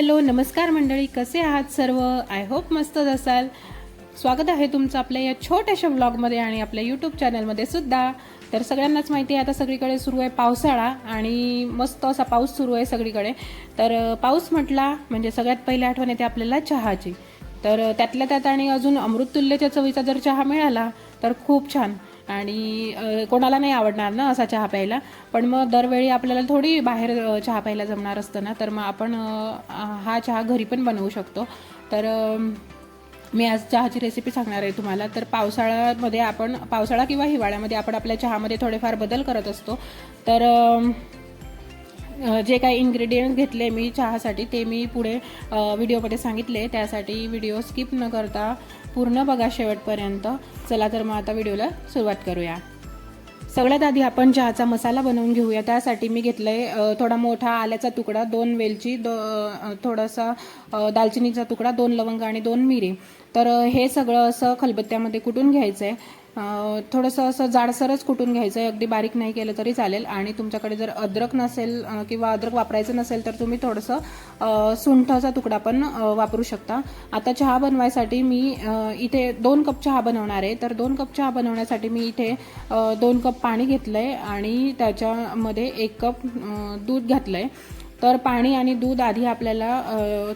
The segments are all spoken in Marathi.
हॅलो नमस्कार मंडळी कसे आहात सर्व? आय होप मस्तच असाल. स्वागत आहे तुमचं आपल्या या छोट्याशा व्लॉगमध्ये आणि आपल्या यूट्यूब चॅनलमध्ये सुद्धा. तर सगळ्यांनाच माहिती आहे आता सगळीकडे सुरू आहे पावसाळा आणि मस्त असा पाऊस सुरू आहे सगळीकडे. तर पाऊस म्हटला म्हणजे सगळ्यात पहिली आठवण येते आपल्याला चहाची. तर त्यातल्या त्यात आणि अजून अमृततुल्यच्या चवीचा जर चहा मिळाला तर खूप छान. आणि कोणाला नाही आवडणार ना असा चहा प्यायला. पण मग दरवेळी आपल्याला थोडी बाहेर चहा प्यायला जमणार असतं ना तर मग आपण हा चहा घरी पण बनवू शकतो. तर मी आज चहाची रेसिपी सांगणार आहे तुम्हाला. तर पावसाळ्यामध्ये आपण पावसाळा किंवा हिवाळ्यामध्ये आपण आपल्या चहामध्ये थोडेफार बदल करत असतो. तर जे काही इन्ग्रेडियंट घेतले मी चहासाठी ते मी पुढे व्हिडिओमध्ये सांगितले. त्यासाठी व्हिडिओ स्किप न करता पूर्ण बघा शेवटपर्यंत. चला तर मग आता व्हिडिओला सुरुवात करूया. सगळ्यात आधी आपण चहाचा मसाला बनवून घेऊया. त्यासाठी मी घेतलं आहे थोडा मोठा आल्याचा तुकडा दोन वेलची दो थोडासा दालचिनीचा तुकडा दोन लवंग आणि दोन मिरी. तर हे सगळं असं खलबत्त्यामध्ये कुटून घ्यायचं आहे थोडंसं असं जाडसरच कुटून घ्यायचं आहे अगदी बारीक नाही केलं तरी चालेल. आणि तुमच्याकडे जर अद्रक नसेल किंवा अद्रक वापरायचं नसेल तर तुम्ही थोडंसं सुंठाचा तुकडा पण वापरू शकता. आता चहा बनवायसाठी मी इथे दोन कप चहा बनवणार आहे. तर दोन कप चहा बनवण्यासाठी मी इथे दोन कप पाणी घेतलं आहे आणि त्याच्यामध्ये एक कप दूध घातलं आहे तर पाणी आणि दूध आधी आपल्याला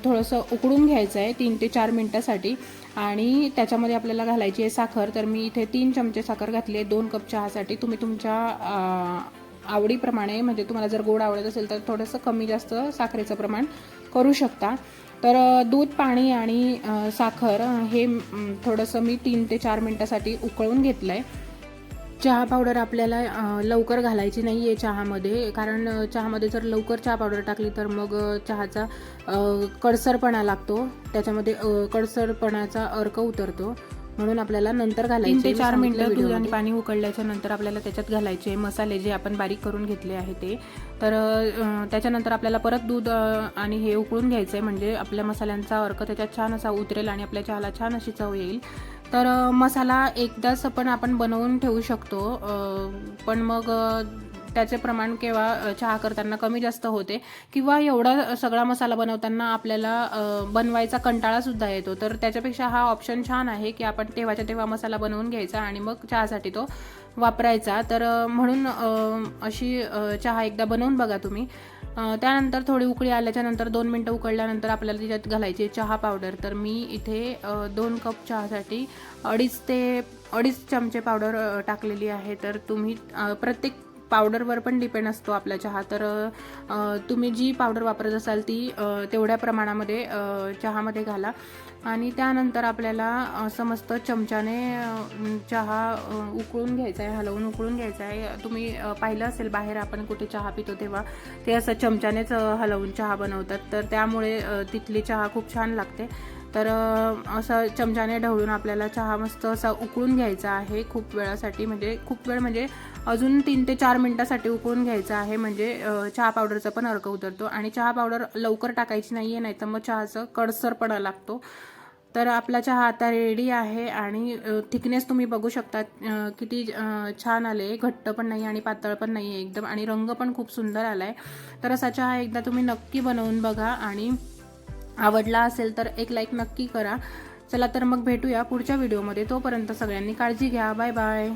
थोडंसं उकळून घ्यायचं आहे तीन ते चार मिनटासाठी. आणि त्याच्यामध्ये आपल्याला घालायची आहे साखर तर मी इथे तीन चमचे साखर घातली आहे दोन कप चहासाठी. तुम्ही तुमच्या आवडीप्रमाणे म्हणजे तुम्हाला जर गोड आवडत असेल तर थोडंसं कमी जास्त साखरेचं प्रमाण करू शकता. तर दूध पाणी आणि साखर हे थोडंसं मी तीन ते चार मिनटासाठी उकळून घेतलं आहे चहा पावडर आपल्याला लवकर घालायची नाही आहे चहामध्ये. कारण चहामध्ये जर लवकर चहा पावडर टाकली तर मग चहाचा कडसरपणा लागतो. त्याच्यामध्ये कडसरपणाचा अर्क उतरतो. म्हणून आपल्याला नंतर घालायचे ते चार मिनिटं दूध आणि पाणी उकळल्याच्या नंतर आपल्याला त्याच्यात घालायचे मसाले जे आपण बारीक करून घेतले आहे ते. तर त्याच्यानंतर आपल्याला परत दूध आणि हे उकळून घ्यायचं आहे म्हणजे आपल्या मसाल्यांचा अर्क त्याच्यात छान असा उतरेल आणि आपल्या चहाला छान अशी चव येईल. तर मसाला एकदाच पण आपण बनवून ठेवू शकतो पण मग त्याचे प्रमाण केव्हा चहा करताना कमी जास्त होते किंवा एवढा सगळा मसाला बनवताना आपल्याला बनवायचा कंटाळा सुद्धा येतो. तर त्याच्यापेक्षा हा ऑप्शन छान आहे की आपण तेव्हाच्या तेव्हा मसाला बनवून घ्यायचा आणि मग चहासाठी तो वापरायचा. तर म्हणून अशी चहा एकदा बनवून बघा तुम्ही. त्यानंतर थोडी उकळी आल्याच्यानंतर दोन मिनटं उकळल्यानंतर आपल्याला त्याच्यात घालायची चहा पावडर. तर मी इथे दोन कप चहासाठी अडीच ते अडीच चमचे पावडर टाकलेली आहे. तर तुम्ही प्रत्येक पावडरवर पण डिपेंड असतो आपला चहा. तर तुम्ही जी पावडर वापरत असाल ती तेवढ्या प्रमाणामध्ये चहामध्ये घाला. आणि त्यानंतर आपल्याला असं मस्त चमच्याने चहा उकळून घ्यायचा आहे हलवून उकळून घ्यायचा आहे तुम्ही पाहिलं असेल बाहेर आपण कुठे चहा पितो तेव्हा ते असं चमच्यानेच हलवून चहा बनवतात. तर त्यामुळे तिथली चहा खूप छान लागते. तर असं चमच्याने ढवळून आपल्याला चहा मस्त असा उकळून घ्यायचा आहे खूप वेळासाठी. म्हणजे खूप वेळ म्हणजे अजून तीन ते चार मिनटासाठी उकळून घ्यायचं आहे. म्हणजे चहा पावडरचा पण अर्क उतरतो आणि चहा पावडर लवकर टाकायची नाही आहे नाही तर मग चहाचं कडसरपणा लागतो. तर आपला चहा आता रेडी आहे आणि थिकनेस तुम्ही बघू शकता किती छान आले घट्ट पण नाही आणि पातळ पण नाही आहे एकदम आणि रंग पण खूप सुंदर आला आहे तर असा चहा एकदा तुम्ही नक्की बनवून बघा आणि आवडला असेल तर एक लाईक नक्की करा. चला तर मग भेटूया पुढच्या व्हिडिओमध्ये तोपर्यंत सगळ्यांनी काळजी घ्या. Bye bye